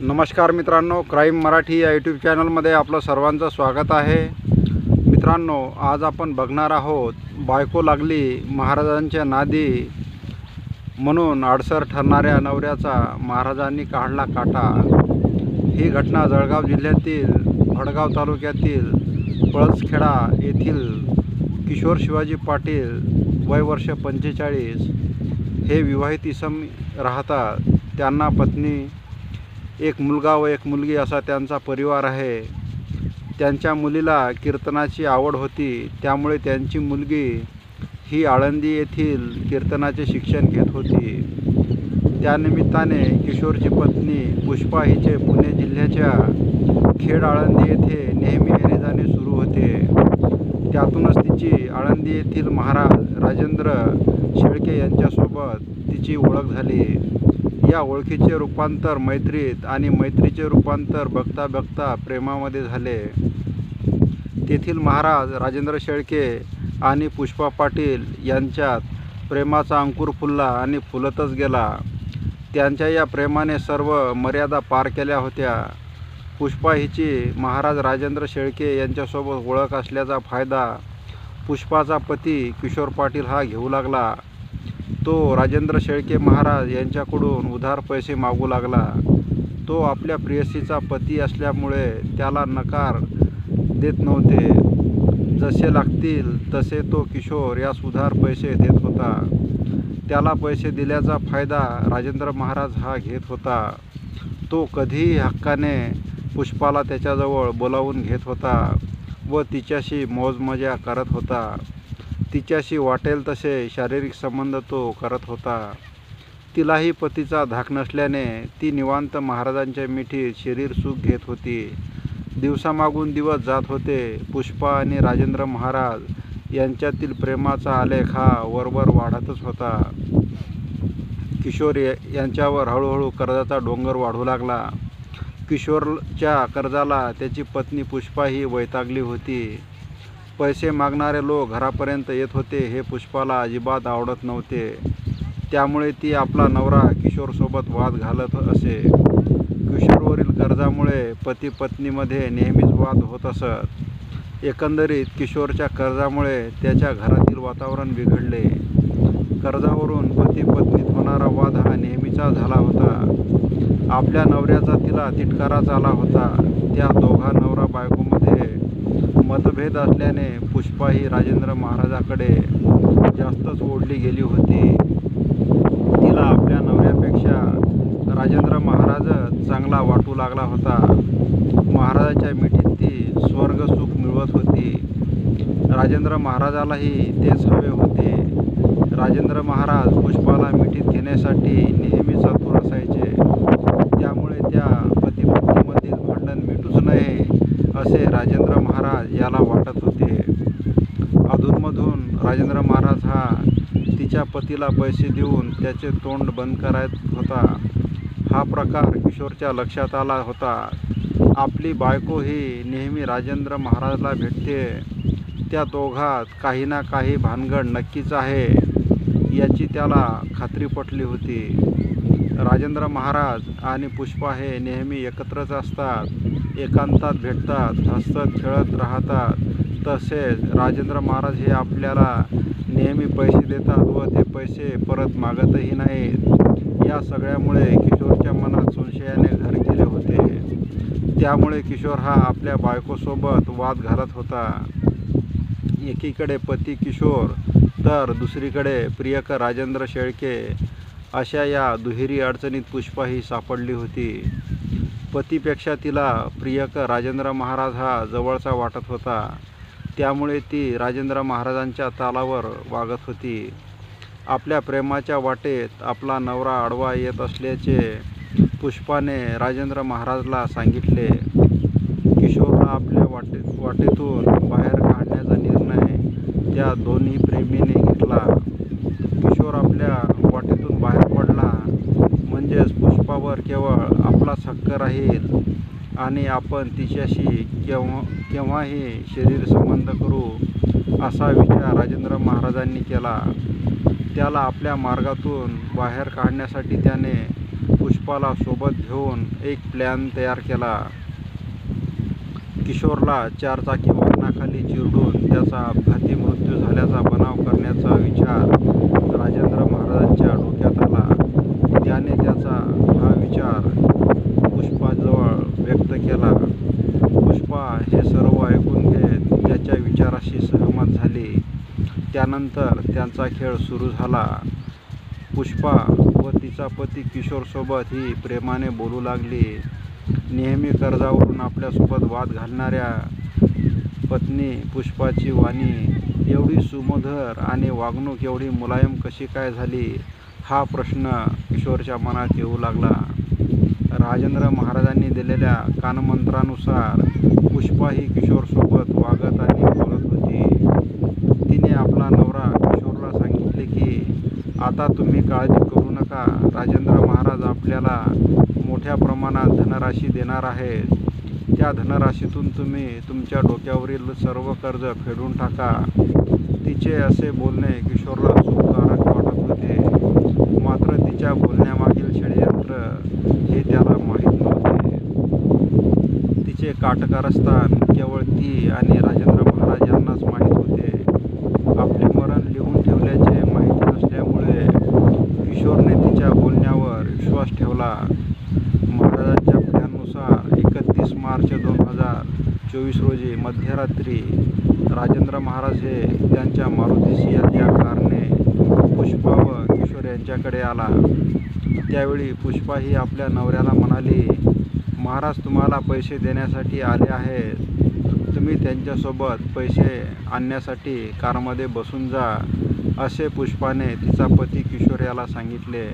नमस्कार मित्रांनो क्राईम मराठी या यूट्यूब चॅनलमध्ये आपलं सर्वांचं स्वागत आहे. मित्रांनो आज आपण बघणार आहोत बायको लागली महाराजांच्या नादी म्हणून अडसर ठरणाऱ्या नवऱ्याचा महाराजांनी काढला काटा. ही घटना जळगाव जिल्ह्यातील भडगाव तालुक्यातील पळसखेडा येथील किशोर शिवाजी पाटील वय वर्ष पंचेचाळीस हे विवाहित इसम राहतात. त्यांना पत्नी एक मुलगा व एक मुलगी असा त्यांचा परिवार आहे. त्यांच्या मुलीला कीर्तनाची आवड होती. त्यामुळे त्यांची मुलगी ही आळंदी येथील कीर्तनाचे शिक्षण घेत होती. त्यानिमित्ताने किशोरची पत्नी पुष्पा हिचे पुणे जिल्ह्याच्या खेड आळंदी येथे नेहमी येणे जाणे सुरू होते. त्यातूनच तिची आळंदी येथील महाराज राजेंद्र शेळके यांच्यासोबत तिची ओळख झाली. या ओळखीचे रूपांतर मैत्रीत आणि मैत्रीचे रूपांतर बघता बघता प्रेमामध्ये झाले. तेथील महाराज राजेंद्र शेळके आणि पुष्पा पाटील यांच्यात प्रेमाचा अंकुर फुलला आणि फुलतच गेला. त्यांच्या या प्रेमाने सर्व मर्यादा पार केल्या होत्या. पुष्पा हिची महाराज राजेंद्र शेळके यांच्यासोबत ओळख असल्याचा फायदा पुष्पाचा पती किशोर पाटील हा घेऊ लागला. तो राजेंद्र शेळके महाराज यांच्याकडून उधार पैसे मागू लागला. तो आपल्या प्रेयसीचा पती असल्यामुळे त्याला नकार देत नव्हते. जसे लागतील तसे तो किशोर यास उधार पैसे देत होता. त्याला पैसे दिल्याचा फायदा राजेंद्र महाराज हा घेत होता. तो कधीही हक्काने पुष्पाला त्याच्याजवळ बोलावून घेत होता व तिच्याशी मौजमजा करत होता. तिच्याशी वाटेल तसे शारीरिक संबंध तो करत होता. तिलाही पतीचा धाक नसल्याने ती निवांत महाराजांच्या मिठीत शरीर सुख घेत होती. दिवसामागून दिवस जात होते. पुष्पा आणि राजेंद्र महाराज यांच्यातील प्रेमाचा आलेख हा वरवर वाढतच होता. किशोर यांच्यावर हळूहळू कर्जाचा डोंगर वाढू लागला. किशोरच्या कर्जाला त्याची पत्नी पुष्पा ही वैतागली होती. पैसे मागणारे लोक घरापर्यंत येत होते हे पुष्पाला अजिबात आवडत नव्हते. त्यामुळे ती आपला नवरा किशोरसोबत वाद घालत असे. किशोरवरील कर्जामुळे पती पत्नीमध्ये नेहमीच वाद होत असत. एकंदरीत किशोरच्या कर्जामुळे त्याच्या घरातील वातावरण बिघडले. कर्जावरून पती पत्नीत होणारा वाद हा नेहमीचा झाला होता. आपल्या नवऱ्याचा तिला तिटकाराच आला होता. त्या दोघा नवरा बायकोमध्ये मतभेद असल्याने पुष्पा ही राजेंद्र महाराजाकडे जास्तच ओढली गेली होती. तिला आपल्या नवऱ्यापेक्षा राजेंद्र महाराज चांगला वाटू लागला होता. महाराजाच्या मिठीत ती स्वर्ग सुख मिळवत होती. राजेंद्र महाराजालाही तेच हवे होते. राजेंद्र महाराज पुष्पाला मिठीत घेण्यासाठी नेहमी चतुर असायचे त्यामुळे त्या पती पत्नीमधील भांडण मिटूच नये असे राजेंद्र महाराज याला वाटत होते अधूनमधून राजेंद्र महाराज हा तिच्या पतीला पैसे देऊन त्याचे तोंड बंद करायत होता. हा प्रकार किशोरच्या लक्षात आला होता. आपली बायको ही नेहमी राजेंद्र महाराजला भेटते. त्या दोघात काही ना काही भानगड नक्कीच आहे याची त्याला खात्री पटली होती. राजेंद्र महाराज आणि पुष्पा हे नेहमी एकत्रच असतात एकांतात भेटतात हसत खेळत राहतात. तसेच राजेंद्र महाराज हे आपल्याला नेहमी पैसे देतात व ते पैसे परत मागतही नाहीत. या सगळ्यामुळे किशोरच्या मनात संशयाने घर केले होते. त्यामुळे किशोर हा आपल्या बायकोसोबत वाद घालत होता. एकीकडे पती किशोर तर दुसरीकडे प्रियक राजेंद्र शेळके अशा या दुहेरी अडचणीत पुष्पा ही सापडली होती. पतीपेक्षा तिला प्रियक राजेंद्र महाराज हा जवळचा वाटत होता. त्यामुळे ती राजेंद्र महाराजांच्या तालावर वागत होती. आपल्या प्रेमाच्या वाटेत आपला नवरा आडवा येत असल्याचे पुष्पाने राजेंद्र महाराजला सांगितले. किशोरला आपल्या वाटे वाटेतून बाहेर काढण्याचा निर्णय त्या दोन्ही प्रेमीने घेतला. किशोर आपल्या वाटेतून बाहेर पडला. म्हणजेच पुष्पावर केवळ आपलाच हक्क राहील. आणि आपण तिच्याशी केव्हा केव्हाही शरीर संबंध करू असा विचार राजेंद्र महाराजांनी केला. त्याला आपल्या मार्गातून बाहेर काढण्यासाठी त्याने पुष्पाला सोबत घेऊन एक प्लॅन तयार केला. किशोरला चारचाकी वाहनाखाली चिरडून त्याचा अपघाती मृत्यू झाल्याचा बनाव करण्याचा विचार राजेंद्र महाराजांच्या डोक्यात आला. त्याने त्याचा हा विचार व्यक्त केला. पुष्पा हे सर्व ऐकून घेत त्याच्या विचाराशी सहमत झाली. त्यानंतर त्यांचा खेळ सुरू झाला. पुष्पा व तिचा पती किशोरसोबत ही प्रेमाने बोलू लागली. नेहमी कर्जावरून आपल्यासोबत वाद घालणाऱ्या पत्नी पुष्पाची वाणी एवढी सुमधर आणि वागणूक एवढी मुलायम कशी काय झाली? हा प्रश्न किशोरच्या मनात येऊ लागला. राजेंद्र महाराजांनी दिलेल्या कानमंत्रानुसार पुष्पा ही किशोरसोबत वागत आणि बोलत होती. तिने आपला नवरा किशोरला सांगितले की आता तुम्ही काळजी करू नका. राजेंद्र महाराज आपल्याला मोठ्या प्रमाणात धनराशी देणार आहेत. त्या धनराशीतून तुम्ही तुमच्या डोक्यावरील सर्व कर्ज फेडून टाका. तिचे असे बोलणे किशोरला सुखकारक वाटत होते मात्र तिच्या बोलण्यामागील षडयंत्र हे त्याला माहीत नव्हते. तिचे काटकारस्थान केवळ ती आणि राजेंद्र महाराज यांनाच माहीत होते. आपले मरण लिहून ठेवल्याचे माहिती नसल्यामुळे किशोरने तिच्या बोलण्यावर विश्वास ठेवला. महाराजांच्या पुण्यानुसार एकतीस मार्च दोन हजार चोवीस रोजी मध्यरात्री राजेंद्र महाराज हे त्यांच्या मारुती सियाज या कारने पुष्पा व किशोर यांच्याकडे आला. त्यावेळी पुष्पा ही आपल्या नवऱ्याला म्हणाली महाराज तुम्हाला पैसे देण्यासाठी आले आहेत. तुम्ही त्यांच्यासोबत पैसे आणण्यासाठी कारमध्ये बसून जा असे पुष्पाने तिचा पती किशोर याला सांगितले.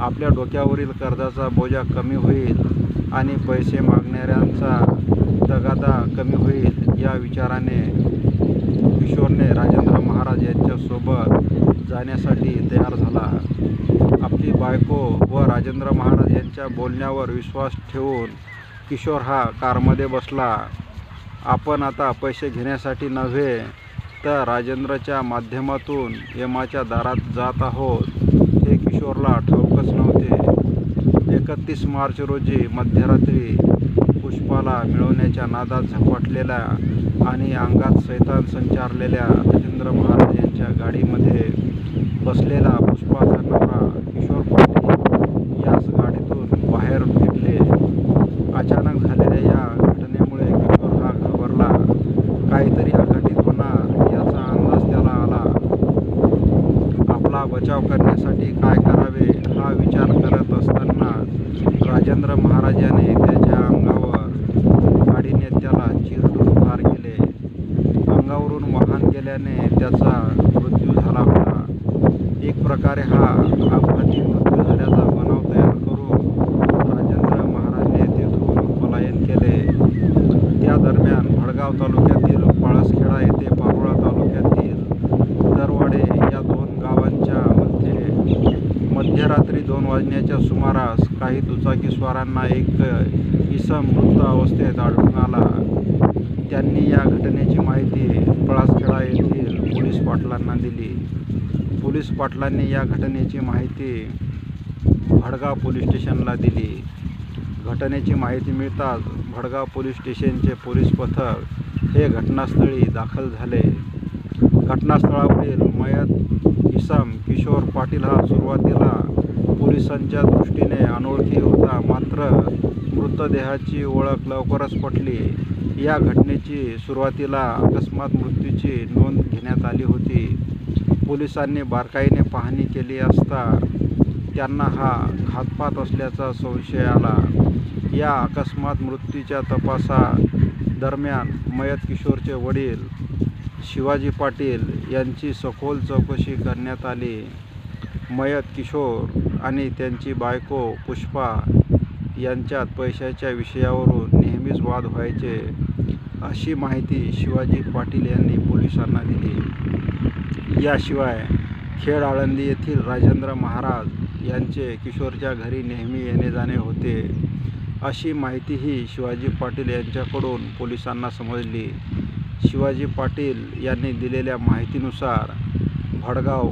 आपल्या डोक्यावरील कर्जाचा बोजा कमी होईल आणि पैसे मागणाऱ्यांचा तगादा कमी होईल या विचाराने किशोरने राजेंद्र महाराज यांच्यासोबत जाण्यासाठी तयार झाला. आपली बायको व राजेंद्र महाराज यांच्या बोलण्यावर विश्वास ठेवून किशोर हा कारमध्ये बसला. आपण आता पैसे घेण्यासाठी नव्हे तर राजेंद्रच्या माध्यमातून यमाच्या दारात जात आहोत हे किशोरला ठाऊकच नव्हते. एकतीस मार्च रोजी मध्यरात्री पुष्पाला मिळवण्याच्या नादात झपाटलेल्या आणि अंगात सैतान संचारलेल्या राजेंद्र महाराज यांच्या गाडीमध्ये बसलेला पुष्पाचा नवरा किशोर पाटील याच गाडीतून बाहेर फिरले अचानक झालेल्या या घटनेमुळे किशोर हा घाबरला. काहीतरी अघटित होणार याचा अंदाज त्याला आला. आपला बचाव करण्यासाठी काय करावे हा विचार करत असताना राजेंद्र महाराजाने त्याच्या अंगावर गाडीने त्याला चिरडून ठार केले. अंगावरून वाहन गेल्याने त्याचा मृत्यू झाला होता एक प्रकारे हा अपघाती मृत्यू झाल्याचा बनाव तयार करून राजेंद्र महाराजने तेथून पलायन केले. त्या दरम्यान भडगाव तालुक्यातील पळसखेडा येथे पारोळा तालुक्यातील दरवाडे या दोन गावांच्या मध्ये मध्यरात्री दोन वाजण्याच्या सुमारास काही दुचाकीस्वारांना एक इसम मृत अवस्थेत आढळून आला. त्यांनी या घटनेची माहिती पळासखेडा येथील पोलीस पाटलांना दिली. पोलीस पाटलांनी या घटनेची माहिती भडगाव पोलीस स्टेशनला दिली. घटनेची माहिती मिळताच भडगाव पोलीस स्टेशनचे पोलीस पथक हे घटनास्थळी दाखल झाले. घटनास्थळावरील मयत इसम किशोर पाटील हा सुरुवातीला पोलिसांच्या दृष्टीने अनोळखी होता मात्र मृतदेहाची ओळख लवकरच पटली. या घटनेची सुरुवातीला अकस्मात मृत्यूची नोंद घेण्यात आली होती. पोलिसांनी बारकाईने पाहणी केली असता त्यांना हा घातपात असल्याचा संशय आला. या अकस्मात मृत्यूच्या तपासा दरम्यान मयत किशोरचे वडील शिवाजी पाटील यांची सखोल चौकशी करण्यात आली. मयत किशोर आणि त्यांची बायको पुष्पा यांच्यात पैशाच्या विषयावरून नेहमीच वाद व्हायचे अशी माहिती शिवाजी पाटील यांनी पोलिसांना दिली. याशिवाय खेड आळंदी येथील राजेंद्र महाराज यांचे किशोरच्या घरी नेहमी येणे जाणे होते अशी माहितीही शिवाजी पाटील यांच्याकडून पोलिसांना समजली. शिवाजी पाटील यांनी दिलेल्या माहितीनुसार भडगाव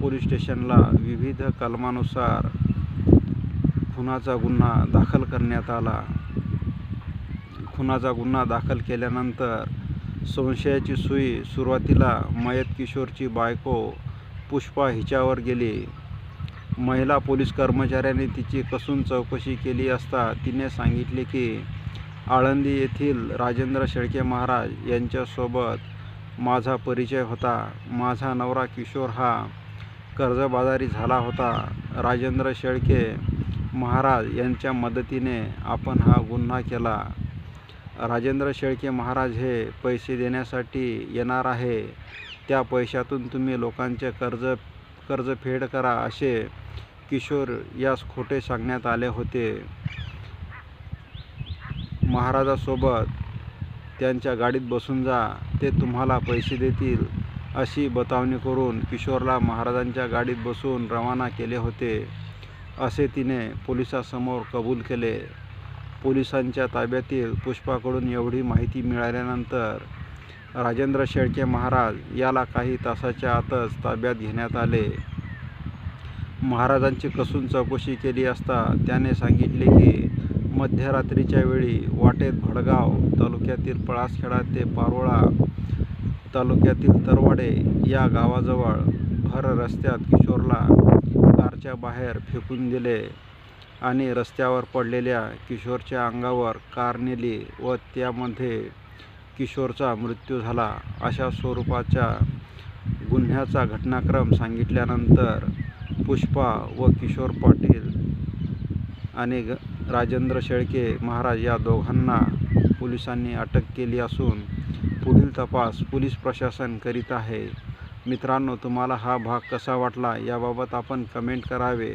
पोलीस स्टेशनला विविध कलमानुसार खुनाचा गुन्हा दाखल करण्यात आला. खुनाचा गुन्हा दाखल केल्यानंतर संशयाची सुई सुरुवातीला मयत किशोरची बायको पुष्पा हिच्यावर गेली. महिला पोलीस कर्मचाऱ्याने तिची कसून चौकशी केली असता तिने सांगितले की आळंदी येथील राजेंद्र शेळके महाराज यांच्यासोबत माझा परिचय होता. माझा नवरा किशोर हा कर्जबाजारी झाला होता. राजेंद्र शेळके महाराज यांच्या मदतीने आपण हा गुन्हा केला. राजेंद्र शेळके महाराज हे पैसे देण्यासाठी येणार आहे. त्या पैशातून तुम्ही लोकांचे कर्ज कर्जफेड करा असे किशोर यास खोटे सांगण्यात आले होते. महाराजासोबत त्यांच्या गाडीत बसून जा ते तुम्हाला पैसे देतील अशी बतावणी करून किशोरला महाराजांच्या गाडीत बसून रवाना केले होते. असे तिने पोलिसासमोर कबूल केले. पोलिसांच्या ताब्यातील पुष्पाकडून एवढी माहिती मिळाल्यानंतर राजेंद्र शेळके महाराज याला काही तासाच्या आतच ताब्यात घेण्यात आले. महाराजांची कसून चौकशी केली असता त्याने सांगितले की मध्यरात्रीच्या वेळी वाटेत भडगाव तालुक्यातील पळासखेडा ते पारोळा तालुक्यातील तरवाडे या गावाजवळ भर रस्त्यात किशोरला कारच्या बाहेर फेकून दिले. आणि रस्त्यावर पडलेल्या किशोरच्या अंगावर कार नेली व त्यामध्ये किशोरचा मृत्यू झाला. अशा स्वरूपाच्या गुन्ह्याचा घटनाक्रम सांगितल्यानंतर पुष्पा व किशोर पाटील आणि ग राजेंद्र शेळके महाराज या दोघांना पोलिसांनी अटक केली असून पुढील तपास पोलीस प्रशासन करीत आहे. मित्रांनो तुम्हाला हा भाग कसा वाटला याबाबत आपण कमेंट करावे.